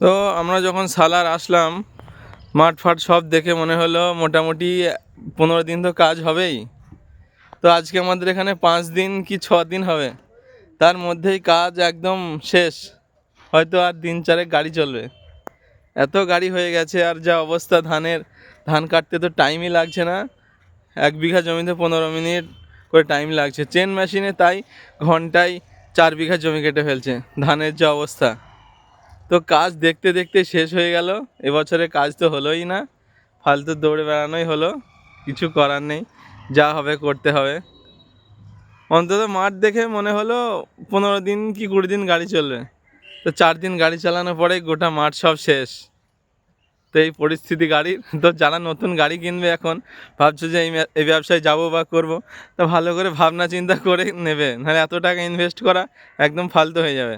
তো আমরা যখন সালার আসলাম, মাঠ ফাট সব দেখে মনে হলো মোটামুটি পনেরো দিন তো কাজ হবেই। তো আজকে আমাদের এখানে পাঁচ দিন কি ছ দিন হবে? তার মধ্যেই কাজ একদম শেষ। হয়তো আর দিন চারেক গাড়ি চলবে। এত গাড়ি হয়ে গেছে আর যা অবস্থা ধানের, ধান কাটতে তো টাইমই লাগছে না। এক বিঘা জমিতে পনেরো মিনিট করে টাইম লাগছে। চেন মেশিনে তাই ঘন্টায় চার বিঘা জমি কেটে ফেলছে ধানের যা অবস্থা। তো কাজ দেখতে দেখতে শেষ হয়ে গেল। এবছরে কাজ তো হলোই না। ফালতু দৌড়ে বেড়ানোই হলো। কিছু করার নেই। যা হবে করতে হবে। অন্তত মাঠ দেখে মনে হলো পনেরো দিন কি কুড়ি দিন গাড়ি চলবে। তো চার দিন গাড়ি চালানোর পরে গোটা মাঠ সব শেষ। তো এই পরিস্থিতি গাড়ির। তো যারা নতুন গাড়ি কিনবে এখন, ভাবছ যে এই এই ব্যবসায় যাব বা করব, তো ভালো করে ভাবনা চিন্তা করে নেবে। নাহলে এত টাকা ইনভেস্ট করা একদম ফালতু হয়ে যাবে।